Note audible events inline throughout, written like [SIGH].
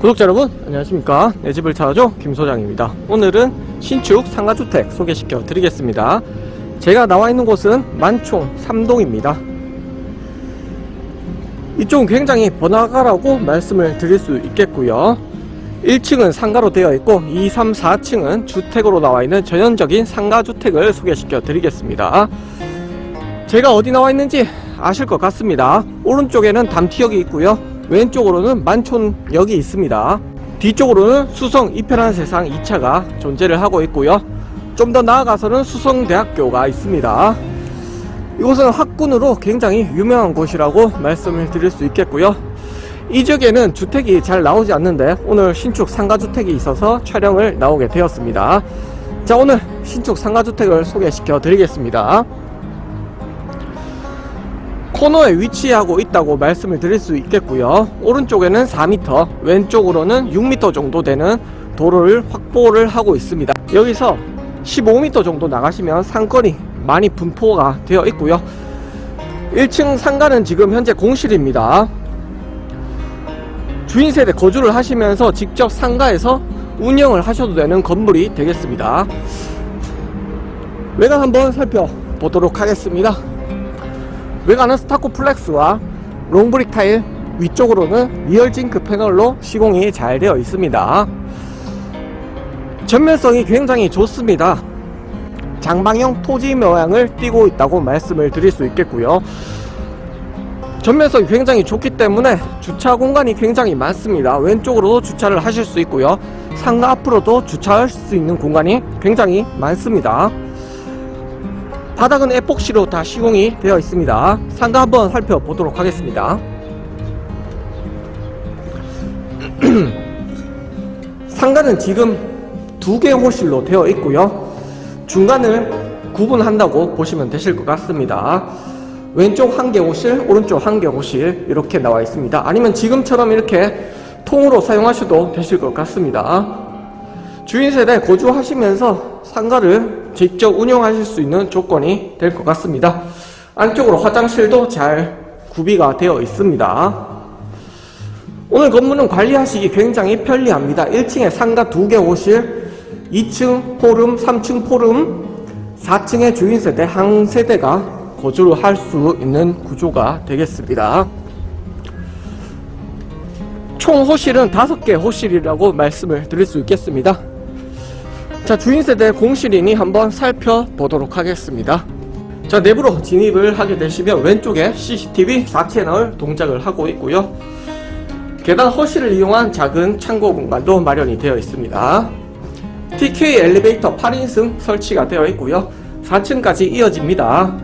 구독자 여러분 안녕하십니까? 내 집을 찾아줘 김소장입니다. 오늘은 신축 상가주택 소개시켜 드리겠습니다. 제가 나와 있는 곳은 만총 3동입니다. 이쪽은 굉장히 번화가라고 말씀을 드릴 수 있겠고요. 1층은 상가로 되어 있고 2, 3, 4층은 주택으로 나와 있는 전형적인 상가주택을 소개시켜 드리겠습니다. 제가 어디 나와 있는지 아실 것 같습니다. 오른쪽에는 담티역이 있고요 왼쪽으로는 만촌역이 있습니다. 뒤쪽으로는 수성 이편한 세상 2차가 존재를 하고 있고요. 좀 더 나아가서는 수성대학교가 있습니다. 이곳은 학군으로 굉장히 유명한 곳이라고 말씀을 드릴 수 있겠고요. 이 지역에는 주택이 잘 나오지 않는데 오늘 신축 상가주택이 있어서 촬영을 나오게 되었습니다. 자 오늘 신축 상가주택을 소개시켜 드리겠습니다. 코너에 위치하고 있다고 말씀을 드릴 수 있겠고요. 오른쪽에는 4m, 왼쪽으로는 6m 정도 되는 도로를 확보를 하고 있습니다. 여기서 15m 정도 나가시면 상권이 많이 분포가 되어 있고요. 1층 상가는 지금 현재 공실입니다. 주인 세대 거주를 하시면서 직접 상가에서 운영을 하셔도 되는 건물이 되겠습니다. 외관 한번 살펴보도록 하겠습니다. 외관은 스타코 플렉스와 롱브릭 타일 위쪽으로는 리얼 징크 패널로 시공이 잘 되어 있습니다. 전면성이 굉장히 좋습니다. 장방형 토지 모양을 띠고 있다고 말씀을 드릴 수 있겠고요. 전면성이 굉장히 좋기 때문에 주차 공간이 굉장히 많습니다. 왼쪽으로도 주차를 하실 수 있고요. 상가 앞으로도 주차할 수 있는 공간이 굉장히 많습니다. 바닥은 에폭시로 다 시공이 되어 있습니다. 상가 한번 살펴보도록 하겠습니다. [CLEARS THROAT] 상가는 지금 두 개의 호실로 되어 있고요. 중간을 구분한다고 보시면 되실 것 같습니다. 왼쪽 한 개 호실, 오른쪽 한 개 호실 이렇게 나와 있습니다. 아니면 지금처럼 이렇게 통으로 사용하셔도 되실 것 같습니다. 주인 세대 거주하시면서 상가를 직접 운영하실 수 있는 조건이 될 것 같습니다. 안쪽으로 화장실도 잘 구비가 되어 있습니다. 오늘 건물은 관리하시기 굉장히 편리합니다. 1층에 상가 2개 호실, 2층 포름, 3층 포름, 4층에 주인 세대 한 세대가 거주를 할 수 있는 구조가 되겠습니다. 총 호실은 5개 호실이라고 말씀을 드릴 수 있겠습니다. 자 주인 세대 공실이니 한번 살펴보도록 하겠습니다. 자 내부로 진입을 하게 되시면 왼쪽에 CCTV 4채널 동작을 하고 있고요. 계단 허실을 이용한 작은 창고 공간도 마련이 되어 있습니다. TK 엘리베이터 8인승 설치가 되어 있고요. 4층까지 이어집니다.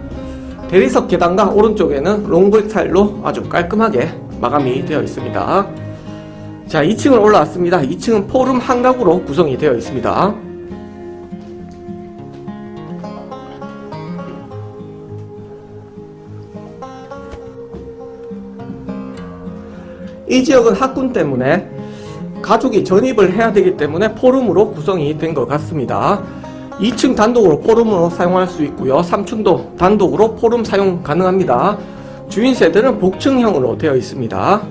대리석 계단과 오른쪽에는 롱브릭 타일로 아주 깔끔하게 마감이 되어 있습니다. 자 2층을 올라왔습니다. 2층은 포룸 한각으로 구성이 되어 있습니다 이 지역은 학군 때문에 가족이 전입을 해야 되기 때문에 포룸으로 구성이 된 것 같습니다. 2층 단독으로 포룸으로 사용할 수 있고요. 3층도 단독으로 포룸 사용 가능합니다. 주인 세대는 복층형으로 되어 있습니다.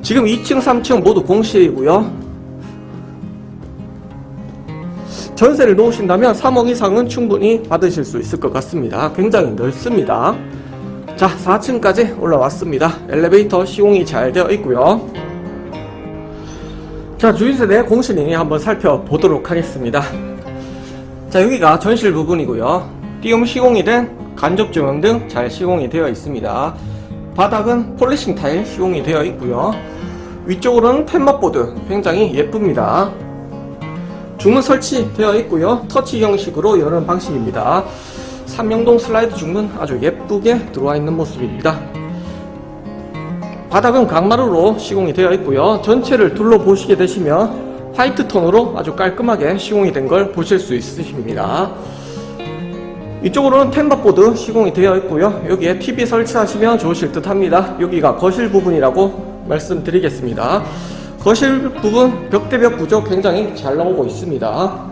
지금 2층, 3층 모두 공실이고요. 전세를 놓으신다면 3억 이상은 충분히 받으실 수 있을 것 같습니다. 굉장히 넓습니다. 자 4층까지 올라왔습니다 엘리베이터 시공이 잘 되어 있고요. 자 주인세대 공실링이 한번 살펴보도록 하겠습니다. 자 여기가 전실 부분이고요. 띄움 시공이 된 간접 조명 등 잘 시공이 되어 있습니다. 바닥은 폴리싱 타일 시공이 되어 있고요. 위쪽으로는 펜맛보드 굉장히 예쁩니다. 중문 설치되어 있고요. 터치 형식으로 여는 방식입니다. 삼명동 슬라이드 중문 아주 예쁘게 들어와 있는 모습입니다. 바닥은 강마루로 시공이 되어 있고요. 전체를 둘러보시게 되시면 화이트 톤으로 아주 깔끔하게 시공이 된 걸 보실 수 있으십니다. 이쪽으로는 템바보드 시공이 되어 있고요. 여기에 TV 설치하시면 좋으실 듯 합니다. 여기가 거실 부분이라고 말씀드리겠습니다. 거실 부분 벽대벽 구조 굉장히 잘 나오고 있습니다.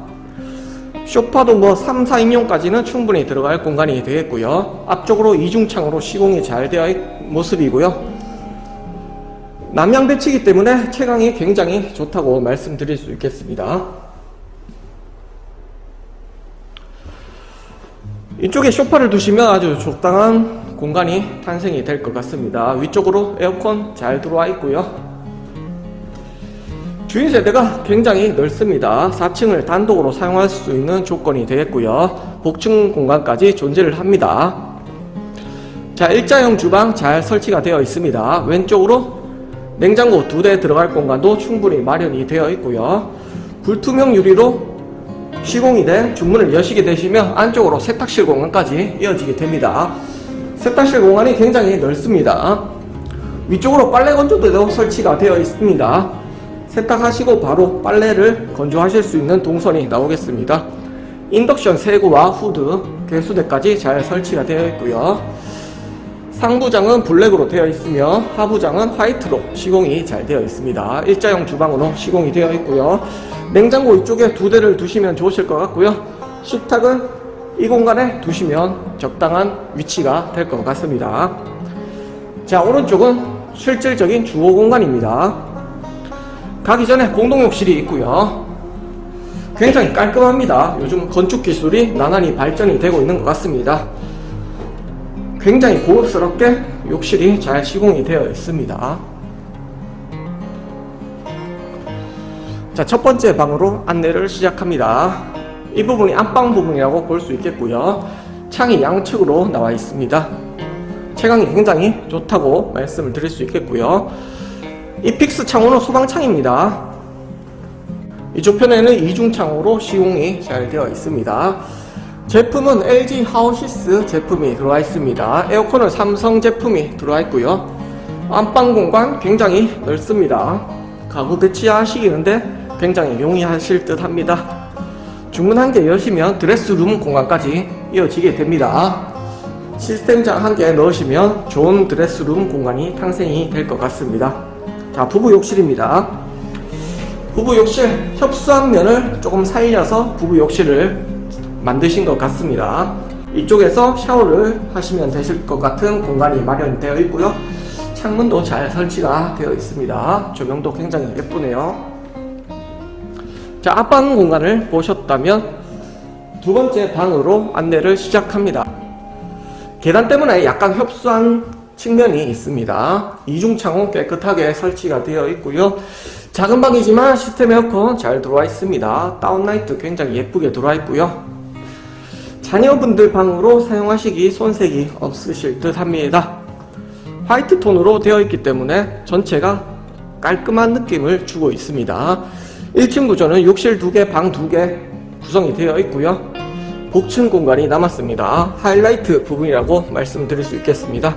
쇼파도 뭐 3, 4인용까지는 충분히 들어갈 공간이 되겠고요. 앞쪽으로 이중창으로 시공이 잘 되어 있는 모습이고요. 남양 배치기 때문에 채광이 굉장히 좋다고 말씀드릴 수 있겠습니다. 이쪽에 쇼파를 두시면 아주 적당한 공간이 탄생이 될 것 같습니다. 위쪽으로 에어컨 잘 들어와 있고요. 주인 세대가 굉장히 넓습니다. 4층을 단독으로 사용할 수 있는 조건이 되겠고요. 복층 공간까지 존재를 합니다. 자, 일자형 주방 잘 설치가 되어 있습니다. 왼쪽으로 냉장고 두 대 들어갈 공간도 충분히 마련이 되어 있고요. 불투명 유리로 시공이 된 중문을 여시게 되시면 안쪽으로 세탁실 공간까지 이어지게 됩니다. 세탁실 공간이 굉장히 넓습니다. 위쪽으로 빨래 건조대도 설치가 되어 있습니다. 세탁하시고 바로 빨래를 건조하실 수 있는 동선이 나오겠습니다. 인덕션 세구와 후드, 개수대까지 잘 설치가 되어 있고요. 상부장은 블랙으로 되어 있으며 하부장은 화이트로 시공이 잘 되어 있습니다. 일자형 주방으로 시공이 되어 있고요. 냉장고 이쪽에 두 대를 두시면 좋으실 것 같고요. 식탁은 이 공간에 두시면 적당한 위치가 될 것 같습니다. 자, 오른쪽은 실질적인 주거 공간입니다. 가기 전에 공동욕실이 있고요. 굉장히 깔끔합니다. 요즘 건축 기술이 나날이 발전이 되고 있는 것 같습니다. 굉장히 고급스럽게 욕실이 잘 시공이 되어 있습니다. 자, 첫 번째 방으로 안내를 시작합니다. 이 부분이 안방 부분이라고 볼 수 있겠고요. 창이 양측으로 나와 있습니다. 채광이 굉장히 좋다고 말씀을 드릴 수 있겠고요. 이 픽스 창호는 소방창입니다. 이쪽 편에는 이중창호로 시공이 잘 되어 있습니다. 제품은 LG 하우시스 제품이 들어와 있습니다. 에어컨은 삼성 제품이 들어와 있고요. 안방 공간 굉장히 넓습니다. 가구 배치하시기는데 굉장히 용이하실 듯 합니다. 주문 한 개 여시면 드레스룸 공간까지 이어지게 됩니다. 시스템장 한 개 넣으시면 좋은 드레스룸 공간이 탄생이 될 것 같습니다. 자, 부부 욕실입니다. 부부 욕실 협소한 면을 조금 살려서 부부 욕실을 만드신 것 같습니다. 이쪽에서 샤워를 하시면 되실 것 같은 공간이 마련되어 있고요. 창문도 잘 설치가 되어 있습니다. 조명도 굉장히 예쁘네요. 자, 앞방 공간을 보셨다면 두 번째 방으로 안내를 시작합니다. 계단 때문에 약간 협소한 측면이 있습니다. 이중창호 깨끗하게 설치가 되어 있고요. 작은 방이지만 시스템 에어컨 잘 들어와 있습니다. 다운라이트 굉장히 예쁘게 들어와 있고요. 자녀분들 방으로 사용하시기 손색이 없으실 듯 합니다. 화이트 톤으로 되어 있기 때문에 전체가 깔끔한 느낌을 주고 있습니다. 1층 구조는 욕실 2개, 방 2개 구성이 되어 있고요. 복층 공간이 남았습니다. 하이라이트 부분이라고 말씀드릴 수 있겠습니다.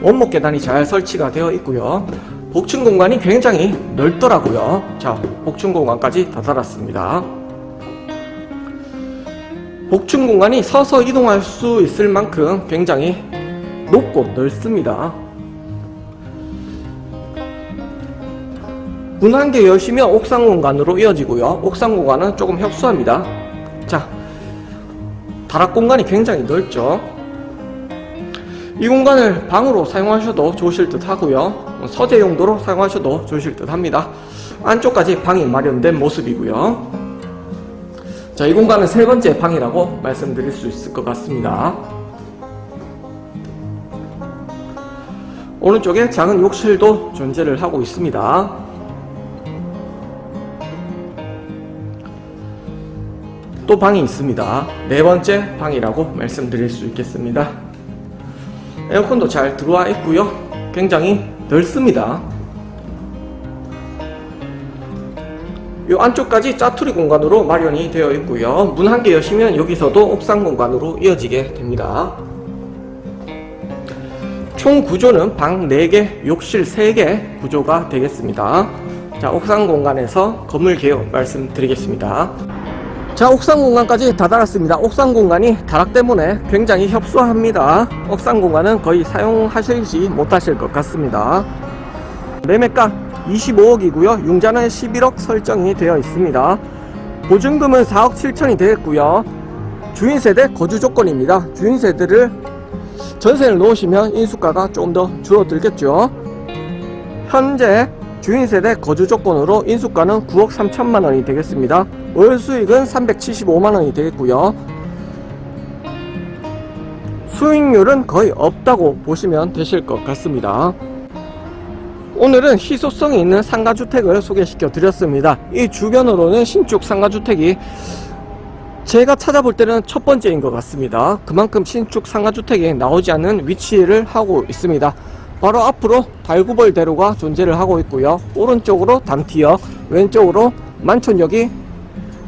원목 계단이 잘 설치가 되어 있고요. 복층 공간이 굉장히 넓더라고요. 자, 복층 공간까지 다 달았습니다. 복층 공간이 서서 이동할 수 있을 만큼 굉장히 높고 넓습니다. 개 여시면 옥상 공간으로 이어지고요. 옥상 공간은 조금 협소합니다. 자, 다락 공간이 굉장히 넓죠. 이 공간을 방으로 사용하셔도 좋으실 듯 하고요. 서재 용도로 사용하셔도 좋으실 듯 합니다. 안쪽까지 방이 마련된 모습이고요. 자, 이 공간은 세 번째 방이라고 말씀드릴 수 있을 것 같습니다. 오른쪽에 작은 욕실도 존재를 하고 있습니다. 또 방이 있습니다. 네 번째 방이라고 말씀드릴 수 있겠습니다. 에어컨도 잘 들어와 있고요. 굉장히 넓습니다. 이 안쪽까지 짜투리 공간으로 마련이 되어 있고요. 문 한 개 여시면 여기서도 옥상 공간으로 이어지게 됩니다. 총 구조는 방 4개, 욕실 3개 구조가 되겠습니다. 자, 옥상 공간에서 건물 개요 말씀드리겠습니다. 자, 옥상 공간까지 다 달았습니다. 옥상 공간이 다락 때문에 굉장히 협소합니다. 옥상 공간은 거의 사용하시지 못하실 것 같습니다. 매매가 25억이고요. 융자는 11억 설정이 되어 있습니다. 보증금은 4억 7천이 되겠고요. 주인 세대 거주 조건입니다. 주인 세대를 전세를 놓으시면 인수가가 조금 더 줄어들겠죠. 현재 주인세대 거주 조건으로 인수가는 9억 3천만 원이 되겠습니다. 월 수익은 375만 원이 되겠고요. 수익률은 거의 없다고 보시면 되실 것 같습니다. 오늘은 희소성이 있는 상가주택을 소개시켜 드렸습니다. 이 주변으로는 신축 상가주택이 제가 찾아볼 때는 첫 번째인 것 같습니다. 그만큼 신축 상가주택이 나오지 않는 위치를 하고 있습니다. 바로 앞으로 달구벌 대로가 존재를 하고 있고요. 오른쪽으로 담티역, 왼쪽으로 만촌역이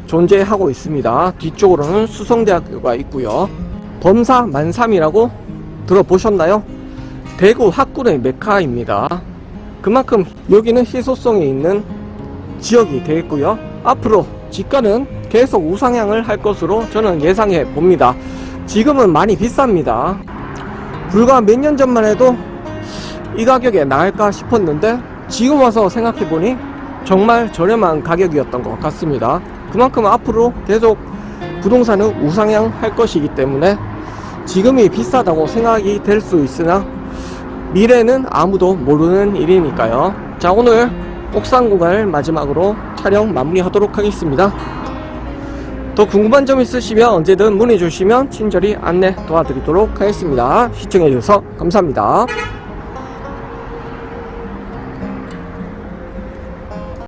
존재하고 있습니다. 뒤쪽으로는 수성대학교가 있고요. 범사 만삼이라고 들어보셨나요? 대구 학군의 메카입니다. 그만큼 여기는 희소성이 있는 지역이 되겠고요. 앞으로 집가는 계속 우상향을 할 것으로 저는 예상해 봅니다. 지금은 많이 비쌉니다. 불과 몇 년 전만 해도 이 가격에 나을까 싶었는데 지금 와서 생각해 보니 정말 저렴한 가격이었던 것 같습니다. 그만큼 앞으로 계속 부동산은 우상향 할 것이기 때문에 지금이 비싸다고 생각이 될 수 있으나 미래는 아무도 모르는 일이니까요. 자, 오늘 옥상공간을 마지막으로 촬영 마무리하도록 하겠습니다. 더 궁금한 점 있으시면 언제든 문의 주시면 친절히 안내 도와드리도록 하겠습니다. 시청해주셔서 감사합니다.